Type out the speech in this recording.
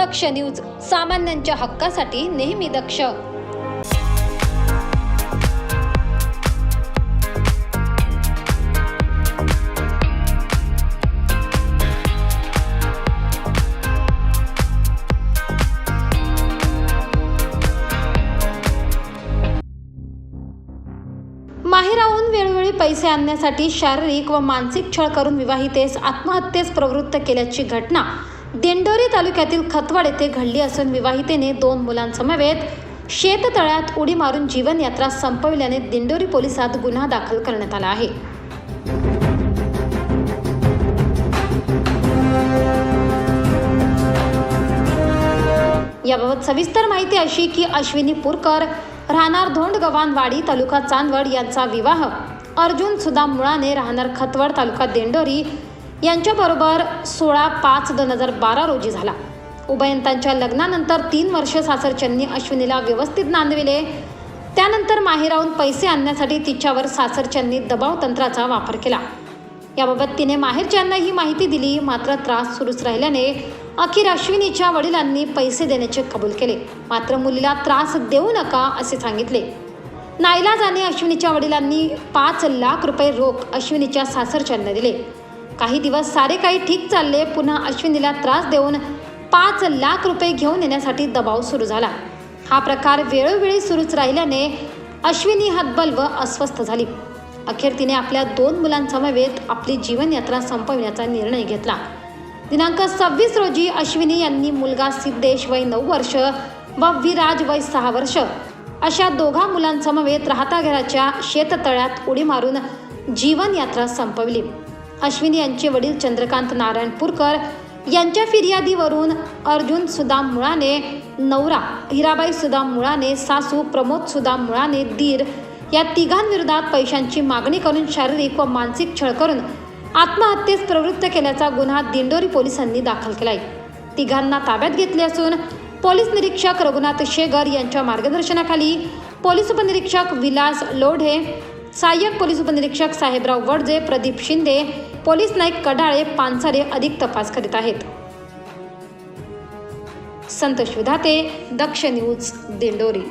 दक्ष news सामान्यांच्या हक्कासाठी नेहमी दक्ष. माहेराहून वेळोवेळी पैसे आणण्यासाठी शारीरिक व मानसिक छळ करून विवाहितेस आत्महत्येस प्रवृत्त केल्याची घटना दिंडोरी तालुक्यातील खतवाड येथे घडली असून विवाहितेने दोन मुलांसमवेत शेततळ्यात उडी मारून जीवनयात्रा संपविल्याने दिंडोरी पोलिसात गुन्हा दाखल करण्यात आला आहे. याबाबत सविस्तर माहिती अशी की अश्विनी पुरकर राहणार धोंडगव्हाणवाडी तालुका चांदवड यांचा विवाह. अर्जुन सुदाम मुळाने राहणार खतवड तालुका दिंडोरी यांच्याबरोबर सोळा पाच दोन हजार बारा रोजी झाला. उभयंतांच्या लग्नानंतर तीन वर्ष सासरच्यांनी अश्विनीला व्यवस्थित नांदविले. त्यानंतर माहेराहून पैसे आणण्यासाठी तिच्यावर सासरच्यांनी दबाव तंत्राचा वापर केला. याबाबत तिने माहेरच्यांना ही माहिती दिली. मात्र त्रास सुरूच राहिल्याने अखेर अश्विनीच्या वडिलांनी पैसे देण्याचे कबूल केले. मात्र मुलीला त्रास देऊ नका असे सांगितले. नाईलाजाने अश्विनीच्या वडिलांनी पाच लाख रुपये रोख अश्विनीच्या सासरच्यांना दिले. काही दिवस सारे काही ठीक चालले पुन्हा अश्विनीला त्रास देऊन पाच लाख रुपये घेऊन येण्यासाठी दबाव सुरू झाला. हा प्रकार वेळोवेळी सुरूच राहिल्याने अश्विनी हतबल व अस्वस्थ झाली. अखेर तिने आपल्या दोन मुलांसमवेत आपली जीवनयात्रा संपविण्याचा निर्णय घेतला. दिनांक सव्वीस रोजी अश्विनी यांनी मुलगा सिद्धेश वय नऊ वर्ष व विराज वय सहा वर्ष अशा दोघा मुलांसमवेत राहता घराच्या शेततळ्यात उडी मारून जीवनयात्रा संपवली. अश्विनी यांचे वडील चंद्रकांत नारायण पुरकर यांच्या फिर्यादीवरून अर्जुन सुदाम मुळाने नवरा हिराबाई सुदाम मुळाने सासू प्रमोद सुदाम मुळाने दीर या तिघांविरोधात पैशांची मागणी करून शारीरिक व मानसिक छळ करून आत्महत्येस प्रवृत्त केल्याचा गुन्हा दिंडोरी पोलिसांनी दाखल केलाय. तिघांना ताब्यात घेतले असून पोलीस निरीक्षक रघुनाथ शेगर यांच्या मार्गदर्शनाखाली पोलीस उपनिरीक्षक विलास लोढे सहाय्यक पोलीस उपनिरीक्षक साहेबराव वडजे प्रदीप शिंदे पोलीस नाईक कडाळे पानसारे अधिक तपास करीत आहेत. संतोष विधाते दक्ष न्यूज दिंडोरी.